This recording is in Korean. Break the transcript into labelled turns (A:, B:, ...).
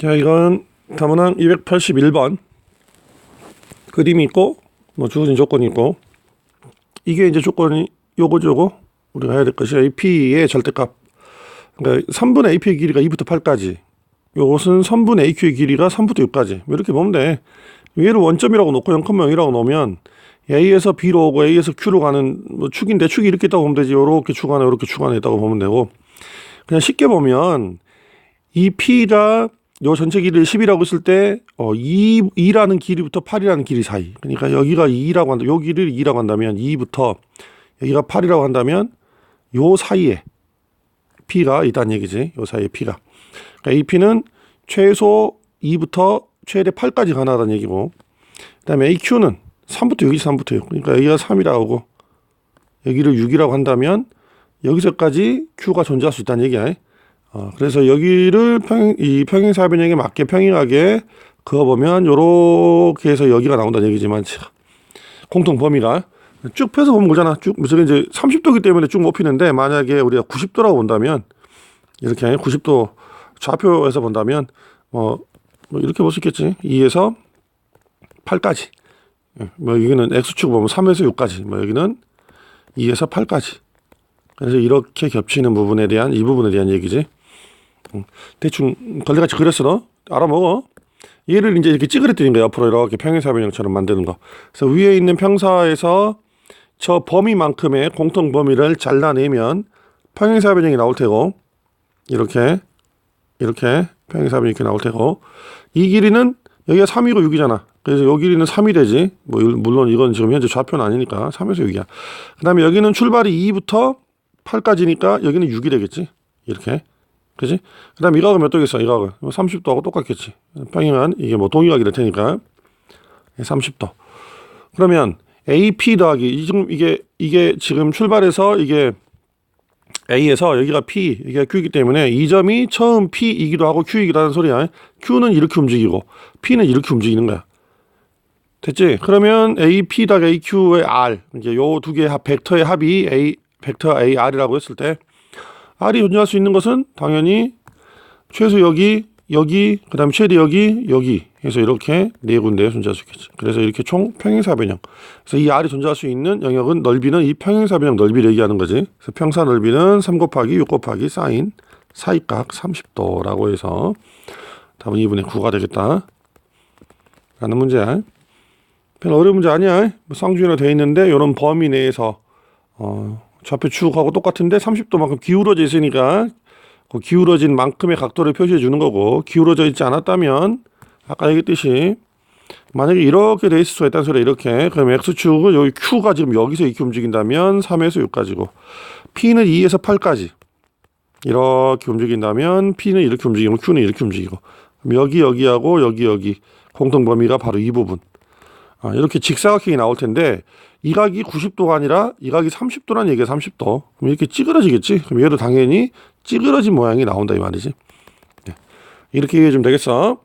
A: 자, 이건 다문항 281번 그림이 있고 뭐 주어진 조건이 있고 이게 이제 조건이 요거죠, 요거 우리가 해야 될 것이 AP의 절대값. 그러니까 3분의 AP의 길이가 2부터 8까지. 요것은 3분의 AQ의 길이가 3부터 6까지. 이렇게 보면 돼. 얘를 원점이라고 놓고 0,0이라고 놓으면 A에서 B로 오고 A에서 Q로 가는 뭐 축인데 축이 이렇게 있다고 보면 되지. 요렇게 축 안에 요렇게 축 안에 있다고 보면 되고 그냥 쉽게 보면 이 P가 요 전체 길이를 10이라고 했을 때, 어, 2, 2라는 길이부터 8이라는 길이 사이. 그러니까 여기가 2라고 한다. 요 길이를 2라고 한다면 2부터 여기가 8이라고 한다면 요 사이에 P가 있다는 얘기지. 요 사이에 P가. 그러니까 이 P는 최소 2부터 최대 8까지 가능하다는 얘기고. 그 다음에 AQ는 3부터 6이 3부터 6. 그러니까 여기가 3이라고 하고 여기를 6이라고 한다면 여기서까지 Q가 존재할 수 있다는 얘기야. 어, 그래서 여기를 평, 이 평행 사변형에 맞게 평행하게 그어보면 요렇게 해서 여기가 나온다는 얘기지만 참, 공통 범위가 쭉 펴서 보면 그잖아. 쭉 저게 이제 30도기 때문에 쭉 못 피는데 만약에 우리가 90도라고 본다면 이렇게 90도 좌표에서 본다면 뭐, 뭐 이렇게 볼 수 있겠지. 2에서 8까지. 예, 뭐 여기는 x축 보면 3에서 6까지. 뭐 여기는 2에서 8까지. 그래서 이렇게 겹치는 부분에 대한 이 부분에 대한 얘기지. 음, 대충 걸레같이 그렸어 너 알아먹어. 얘를 이제 이렇게 찌그러뜨린 거야 앞으로 이렇게 평행사 변형처럼 만드는 거. 그래서 위에 있는 평사에서 저 범위만큼의 공통 범위를 잘라내면 평행사 변형이 나올 테고 이렇게 이렇게 평행사변이 이렇게 나올 테고 이 길이는 여기가 3이고 6이잖아. 그래서 요 길이는 3이 되지. 뭐 물론 이건 지금 현재 좌표는 아니니까 3에서 6이야. 그다음에 여기는 출발이 2부터 8까지니까 여기는 6이 되겠지. 이렇게. 그지? 그 다음에 이각은 몇 도겠어, 이각은. 30도하고 똑같겠지. 평행한, 이게 뭐 동의각이 될 테니까. 30도. 그러면 AP 더하기, 이 지금 이게, 이게 지금 출발해서 이게 A에서 여기가 P, 이게 Q이기 때문에 이 점이 처음 P이기도 하고 Q이기도 하는 소리야. Q는 이렇게 움직이고, P는 이렇게 움직이는 거야. 됐지? 그러면 AP 더하기 AQ의 R, 이제 요 두 개의 합, 벡터의 합이 A, 벡터 AR이라고 했을 때 R이 존재할 수 있는 것은 당연히 최소 여기, 여기, 그 다음에 최대 여기, 여기 해서 이렇게 네 군데에 존재할 수 있겠지. 그래서 이렇게 총 평행사 변형. 그래서 이 R이 존재할 수 있는 영역은 넓이는 이 평행사 변형 넓이를 얘기하는 거지. 그래서 평사 넓이는 3 곱하기 6 곱하기 사인 사이각 30도라고 해서 답은 2분의 9가 되겠다. 라는 문제야. 별로 어려운 문제 아니야. 뭐 쌍주의로 되어 있는데 이런 범위 내에서 어, 좌표 축하고 똑같은데 30도만큼 기울어져 있으니까 그 기울어진 만큼의 각도를 표시해 주는 거고 기울어져 있지 않았다면 아까 얘기했듯이 만약에 이렇게 돼 있을 수가 있다는 소리야 이렇게. 그럼 x축은 여기 q가 지금 여기서 이렇게 움직인다면 3에서 6까지고 p는 2에서 8까지 이렇게 움직인다면 p는 이렇게 움직이고 q는 이렇게 움직이고 여기 여기하고 여기 여기 공통 범위가 바로 이 부분 아, 이렇게 직사각형이 나올 텐데 이 각이 90도가 아니라 이 각이 30도란 얘기야 30도. 그럼 이렇게 찌그러지겠지? 그럼 얘도 당연히 찌그러진 모양이 나온다 이 말이지. 네. 이렇게 주면 되겠어